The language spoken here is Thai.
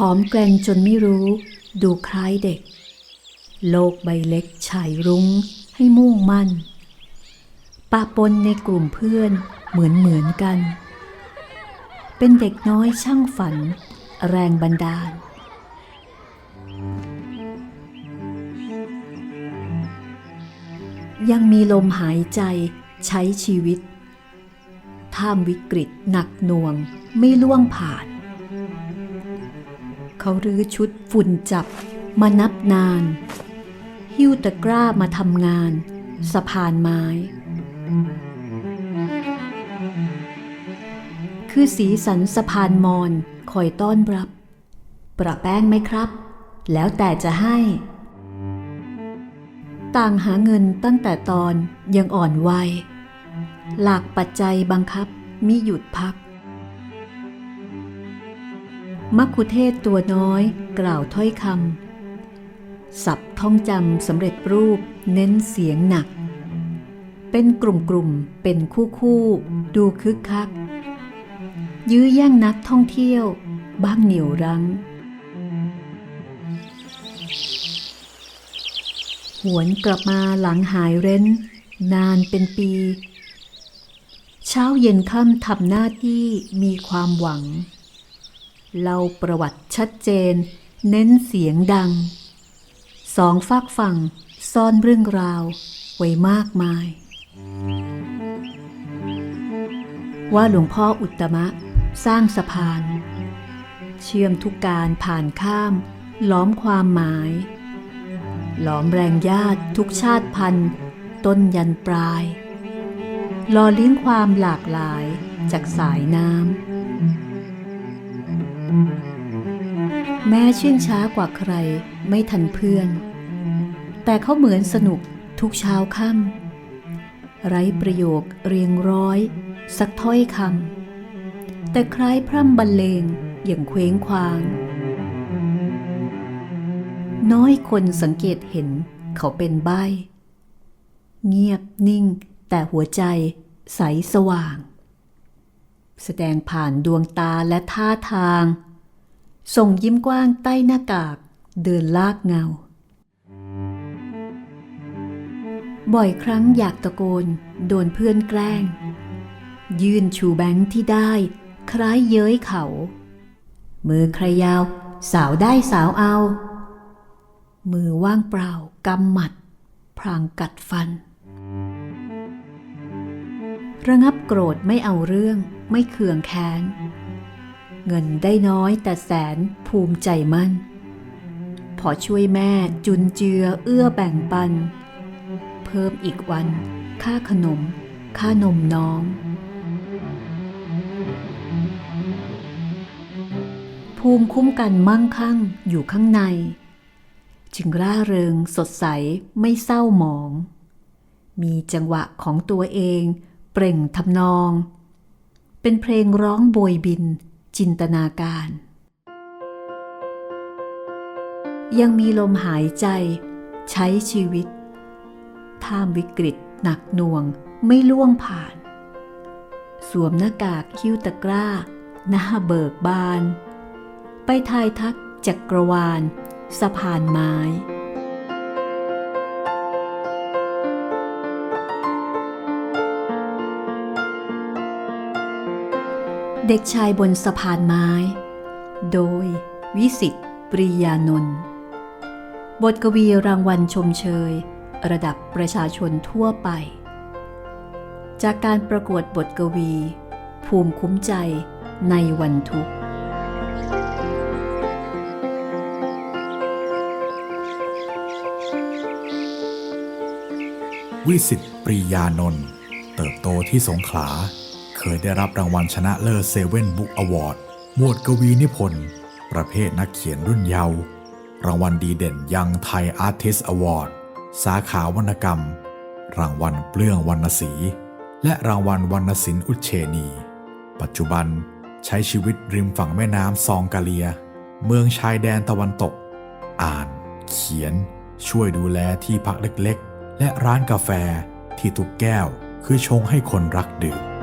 ผอมแกร่งจนไม่รู้ ดูคล้ายเด็ก โลกใบเล็กฉายรุ้งให้มุ่งมั่น ปะปนในกลุ่มเพื่อนเหมือนเหมือนกัน เป็นเด็กน้อยช่างฝัน แรงบันดาลยังมีลมหายใจใช้ชีวิต ท่ามวิกฤตหนักหน่วงไม่ล่วงผ่าน เขารื้อชุดฝุ่นจับมานับนาน หิ้วตะกร้ามาทำงาน สะพานไม้ คือสีสันสะพานมอนคอยต้อนรับ ประแป้งไหมครับ แล้วแต่จะให้ ต่างหาเงินตั้งแต่ตอนยังอ่อนวัย หลักปัจจัยบังคับมิหยุดพัก มักคุเทศตัวน้อยกล่าวถ้อยคำสับท่องจำสำเร็จรูปเน้นเสียงหนัก เป็นกลุ่มๆเป็นคู่ๆดูคึกคัก ยื้อแย่งนักท่องเที่ยว บ้างเหนียวรั้ง หวนกลับมาหลังหายเร้น นานเป็นปี เช้าเย็นค่ำทำหน้าที่มีความหวัง เล่าประวัติชัดเจน เน้นเสียงดัง สองฝากฝั่งซ่อนเรื่องราว ไว้มากมาย ว่าหลวงพ่ออุตมะสร้างสะพาน เชื่อมทุกการผ่านข้าม ล้อมความหมาย หลอมแรงญาติทุกชาติพันธุ์ ต้นยันปลายลอเลี้ยงความหลากหลายจากสายน้ำ แม้ชื่นช้ากว่าใครไม่ทันเพื่อน แต่เขาเหมือนสนุกทุกเช้าค่ำไร้ประโยคเรียงร้อย สักถ้อยคำแต่คล้ายพร่ำบรรเลงอย่างเคว้งคว้าง น้อยคนสังเกตเห็นเขาเป็นใบเงียบนิ่ง แต่หัวใจใสสว่าง แสดงผ่านดวงตาและท่าทาง ส่งยิ้มกว้างใต้หน้ากาก เดินลากเงา บ่อยครั้งอยากตะโกน โดนเพื่อนแกล้ง ยื่นชูแบงค์ที่ได้ คล้ายเย้ยเขา มือใครยาว สาวได้สาวเอา มือว่างเปล่ากำหมัด พรางกัดฟัน ระงับโกรธไม่เอาเรื่องไม่เคืองแค้น เงินได้น้อยแต่แสนภูมิใจมั่น พอช่วยแม่จุนเจือเอื้อแบ่งปัน เพิ่มอีกวัน ค่าขนม ค่านมน้อง ภูมิคุ้มกันมั่งคั่งอยู่ข้างใน จึงร่าเริงสดใสไม่เศร้าหมอง มีจังหวะของตัวเองเปล่งทำนอง เป็นเพลงร้องโบยบิน จินตนาการ ยังมีลมหายใจ ใช้ชีวิต ท่ามวิกฤตหนักหน่วงไม่ล่วงผ่าน สวมหน้ากากคิ้วตะกร้า หน้าเบิกบาน ไปทายทักจักรวาลสะพานไม้ เด็กชายบนสะพานไม้ โดย วิสิตปริยานนท์บทกวีรางวัลชมเชย ระดับประชาชนทั่วไป จากการประกวดบทกวี ภูมิคุ้มใจในวันทุกข์วิสิตปรียานนท์เติบโตที่สงขลา ยได้รับรางวัลชนะเลิศเซเว่นบุ๊กอวอร์ดหมวดกวีนิพนธ์ ประเภทนักเขียนรุ่นเยาว์ รางวัลดีเด่นยังไทยอาร์ติสอวอร์ด สาขาวรรณกรรม รางวัลเปลื้องวรรณสีและรางวัลวรรณศิลป์อุเชนี ปัจจุบันใช้ชีวิตริมฝั่งแม่น้ำซองกาเลีย เมืองชายแดนตะวันตก อ่าน เขียน ช่วยดูแลที่พักเล็กๆ และร้านกาแฟที่ทุกแก้วคือชงให้คนรักดื่ม